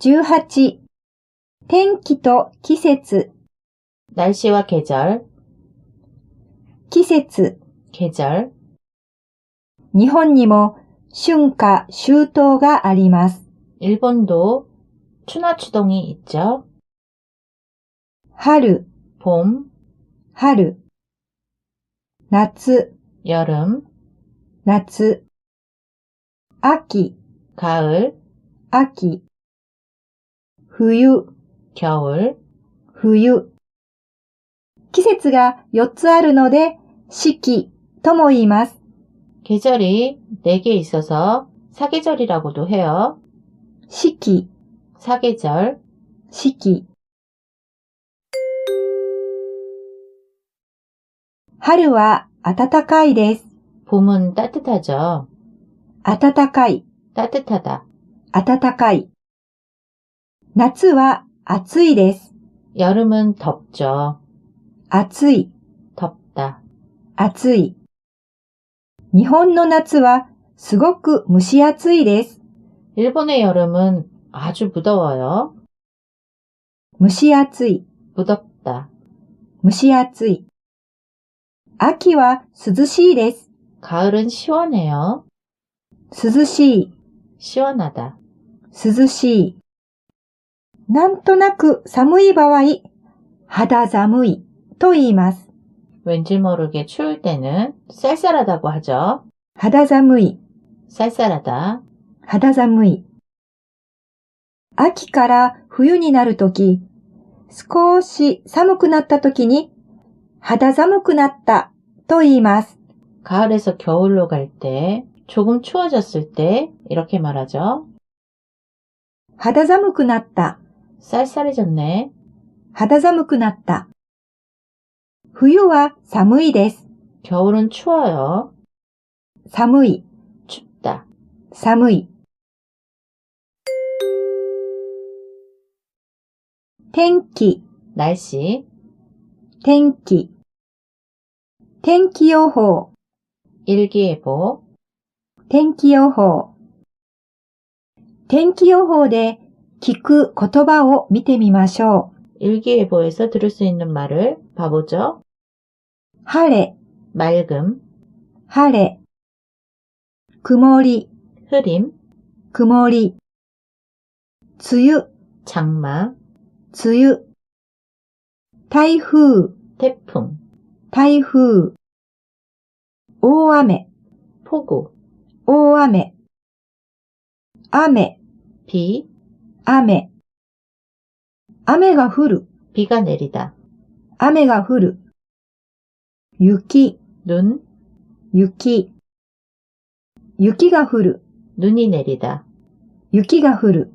18天気と季節 날씨와 계절, 季節 계절, 日本にも春夏秋冬があります。 일본도 추나 추동이 있죠. 春、 봄, 春。夏、 여름, 夏。秋、 가을, 秋。 冬、 겨울, 冬。季節が4つあるので、四季とも言います。 계절이 4개 있어서 사계절이라고도 해요. 四季、 사계절, 四季。春は暖かいです。 봄은 따뜻하죠. 暖かい、 따뜻하다. 暖かい。 夏は暑いです。 여름은 덥죠. 暑い、 덥다. 暑い。日本の夏はすごく蒸し暑いです。 일본의 여름은 아주 무더워요. 蒸し暑い、 무덥다. 蒸し暑い。秋は涼しいです。 가을은 시원해요. 涼しい、 시원하다. 涼しい。 なんとなく寒い場合、肌寒いと言います。 왠지 모르게 추울 때는 쌀쌀하다고 하죠. 肌寒い、 쌀쌀하다. 肌寒い。秋から冬になるとき、少し寒くなったときに、肌寒くなったと言います。 가을에서 겨울로 갈 때, 조금 추워졌을 때 이렇게 말하죠. 肌寒くなった、 쌀쌀해졌네. 肌寒くなった。冬は寒いです。 겨울은 추워요. 寒い、 춥다. 寒い。天気、 날씨, 天気。天気予報、 일기예보, 天気予報。天気予報で 聞く言葉を見てみましょう。 일기예보에서 들을 수 있는 말을 봐보죠. 晴れ、 맑음, 晴れ。曇り、 흐림, 曇り。梅雨、 장마, 梅雨。台風、 태풍, 台風。大雨、 폭우, 大雨。雨、 비, 雨。雨が降る、 비가 내리다, 雨が降る。雪、 눈, 雪。雪が降る、 눈이 내리다, 雪が降る。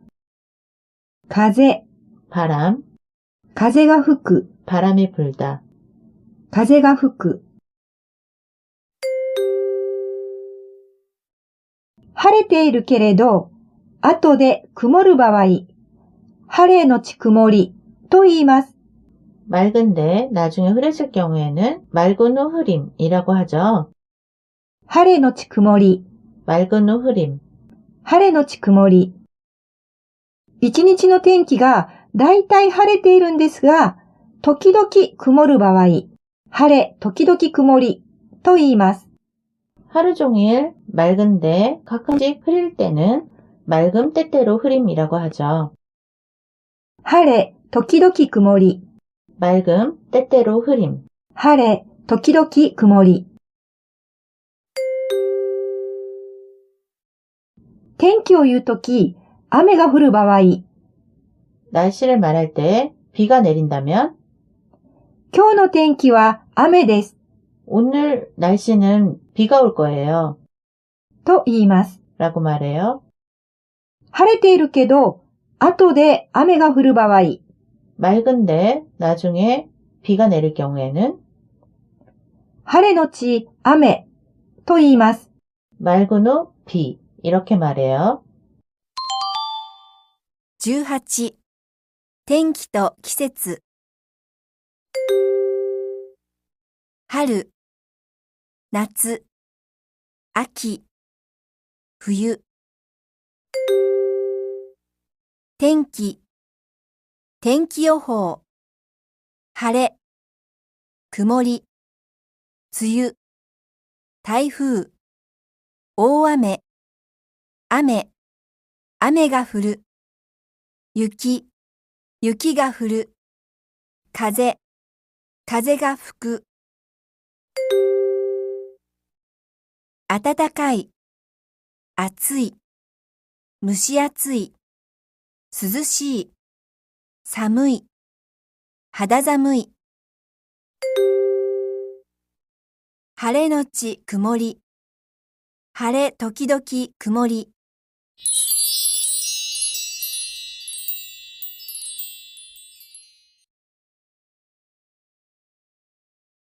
風、 바람, 風が吹く、 바람이 불다, 風が吹く。晴れているけれど、 後で曇る場合、晴れのち曇りと言います。 맑은데 나중에 흐려질 경우에는 맑은 후 흐림이라고 하죠. 晴れのち曇り、 맑은 후 흐림, 晴れのち曇り。一日の天気がだいたい晴れているんですが、時々曇る場合、晴れ時々曇りと言います。 하루 종일 맑은데 가끔씩 흐릴 때는 맑음 때때로 흐림이라고 하죠. 晴れ時々曇り、 맑음 때때로 흐림, 晴れ時々曇り。天気を言うとき、雨が降る場合、 날씨를 말할 때 비가 내린다면 今日の天気は雨です。 오늘 날씨는 비가 올 거예요. と言います。 라고 말해요. 晴れているけど、後で雨が降る場合、 맑은데 나중에 비가 내릴 경우에는 晴れのち雨と言います。 맑은 후 비, 이렇게 말해요. 18天気と季節春夏秋冬 天気、天気予報、晴れ、曇り、梅雨、台風、大雨、雨、雨が降る、雪、雪が降る、風、風が吹く。暖かい、暑い、蒸し暑い、涼しい、寒い、肌寒い。晴れのち曇り、晴れ時々曇り。